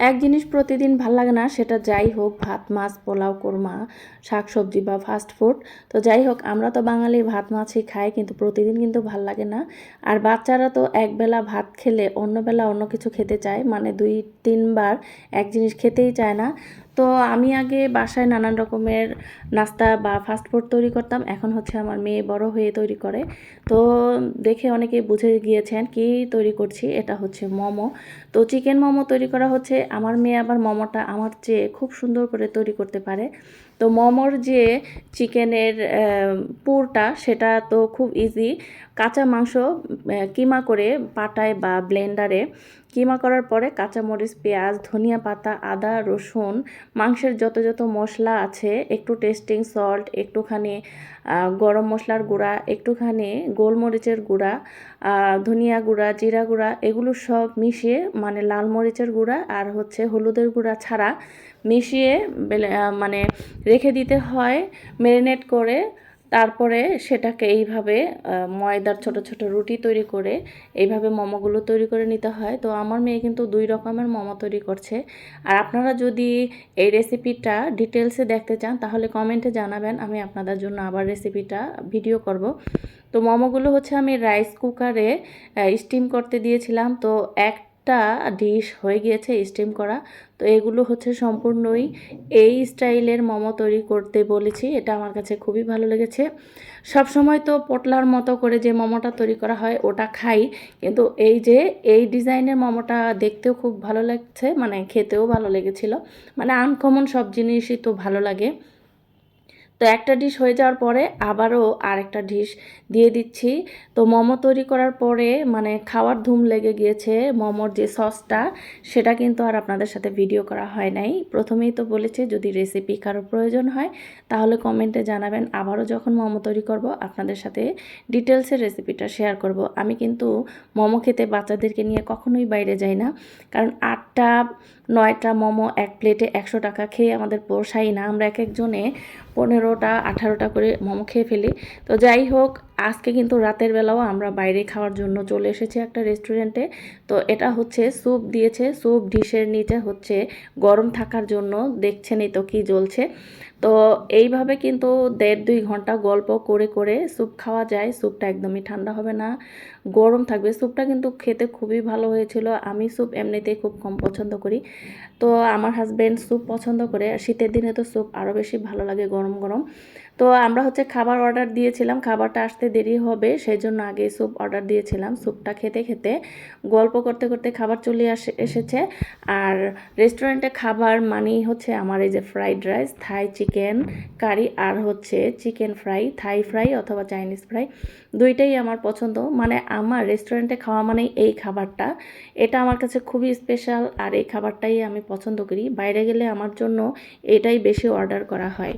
এক জিনিস প্রতিদিন ভালো লাগে না, সেটা যাই হোক ভাত, মাছ, পোলাও, কোরমা শাক সবজি বা ফাস্ট ফুড তো যাই হোক, আমরা তো বাঙালি, ভাত, মাছই খাই, কিন্তু প্রতিদিন কিন্তু ভালো লাগে না। আর বাচ্চারা তো একবেলা ভাত খেলে অন্য বেলা অন্য কিছু খেতে চায় মানে দুই, তিনবার এক জিনিস খেতেই চায় না। তো আমি আগে বাসায় নানান রকমের নাস্তা বা ফাস্ট ফুড তৈরি করতাম। এখন হচ্ছে আমার মেয়ে বড় হয়ে তৈরি করে। তো দেখে অনেকে বুঝে গিয়েছেন কি তৈরি করছি। এটা হচ্ছে মোমো। তো চিকেন মোমো তৈরি করা হচ্ছে। আমার মেয়ে আবার মোমোটা আমার চেয়ে খুব সুন্দর করে তৈরি করতে পারে। তো মোমোর যে চিকেনের পুরটা সেটা তো খুব ইজি কাঁচা মাংস কিমা করে পাটায় বা ব্লেন্ডারে কিমা করার পরে কাঁচামরিচ, পেঁয়াজ, ধনিয়া পাতা, আদা, রসুন, মাংসের যত যত মশলা আছে, একটু টেস্টিং সল্ট একটুখানি গরম মশলার গুঁড়া, একটুখানি গোলমরিচের গুঁড়া ধনিয়া গুঁড়া, জিরা গুঁড়া, এগুলো সব মিশিয়ে মানে লাল মরিচের গুঁড়া আর হচ্ছে হলুদের গুঁড়া ছাড়া মিশিয়ে মানে রেখে দিতে হয় ম্যারিনেট করে তারপরে সেটাকে এইভাবে ময়দার ছোট ছোট রুটি তৈরি করে এইভাবে মোমোগুলো তৈরি করে নিতে হয়। তো আমার মেয়ে কিন্তু দুই রকমের মোমো তৈরি করছে। আর আপনারা যদি এই রেসিপিটা ডিটেলসে দেখতে চান, তাহলে কমেন্টে জানাবেন, আমি আপনাদের জন্য আবার রেসিপিটা ভিডিও করব। তো মোমোগুলো হচ্ছে আমি রাইস কুকারে স্টিম করতে দিয়েছিলাম। তো এক একটা ডিশ হয়ে গিয়েছে স্টিম করা। তো এগুলো হচ্ছে সম্পূর্ণই এই স্টাইলের মোমো তৈরি করতে বলেছি, এটা আমার কাছে খুবই ভালো লেগেছে। সব সময় তো পটলার মতো করে যে মোমোটা তৈরি করা হয়, ওটা খাই। কিন্তু এই যে এই ডিজাইনের মোমোটা দেখতেও খুব ভালো লাগছে মানে খেতেও ভালো লেগেছিল। মানে আনকমন সব জিনিসই তো ভালো লাগে। তো একটা ডিশ হয়ে যাওয়ার পরে আবারও আরেকটা ডিশ দিয়ে দিচ্ছি। তো মোমো তৈরি করার পরে মানে খাওয়ার ধুম লেগে গিয়েছে মোমোর যে সসটা সেটা কিন্তু আর আপনাদের সাথে ভিডিও করা হয় নাই। প্রথমেই তো বলেছি, যদি রেসিপি কারও প্রয়োজন হয়, তাহলে কমেন্টে জানাবেন। আবারও যখন মোমো তৈরি করব, আপনাদের সাথে ডিটেলসের রেসিপিটা শেয়ার করব। আমি কিন্তু মোমো খেতে বাচ্চাদেরকে নিয়ে কখনোই বাইরে যাই না। কারণ আটটা, নয়টা মোমো এক প্লেটে একশো টাকা খেয়ে আমাদের পোষাই না। আমরা এক একজনে পনেরোটা আঠারোটা করে মোমো খেয়ে ফেলি। তো যাই হোক আজকে কিন্তু রাতের বেলাও আমরা বাইরে খাওয়ার জন্য চলে এসেছি একটা রেস্টুরেন্টে। তো এটা হচ্ছে স্যুপ দিয়েছে, স্যুপ ডিশের নিচে হচ্ছে গরম থাকার জন্য। দেখছেনই তো কি জ্বলছে। তো এইভাবে কিন্তু দেড় দুই ঘণ্টা গল্প করে করে স্যুপ খাওয়া যায়। স্যুপটা একদমই ঠান্ডা হবে না, গরম থাকবে। স্যুপটা কিন্তু খেতে খুবই ভালো হয়েছিল। আমি স্যুপ এমনিতেই খুব কম পছন্দ করি। তো আমার হাজব্যান্ড স্যুপ পছন্দ করে। শীতের দিনে তো স্যুপ আরও বেশি ভালো লাগে গরম গরম। তো আমরা হচ্ছে খাবার অর্ডার দিয়েছিলাম। খাবারটা আসতে দেরি হবে সেই জন্য আগে স্যুপ অর্ডার দিয়েছিলাম। স্যুপটা খেতে খেতে গল্প করতে করতে খাবার চলে আসে, এসেছে। আর রেস্টুরেন্টে খাবার মানেই হচ্ছে আমার এই যে fried rice Thai chicken curry আর হচ্ছে চিকেন ফ্রাই থাই ফ্রাই অথবা চাইনিজ ফ্রাই দুইটাই আমার পছন্দ। মানে আমার রেস্টুরেন্টে খাওয়া মানেই এই খাবারটা। এটা আমার কাছে খুবই স্পেশাল আর এই খাবারটাই আমি পছন্দ করি। বাইরে গেলে আমার জন্য এটাই বেশি অর্ডার করা হয়।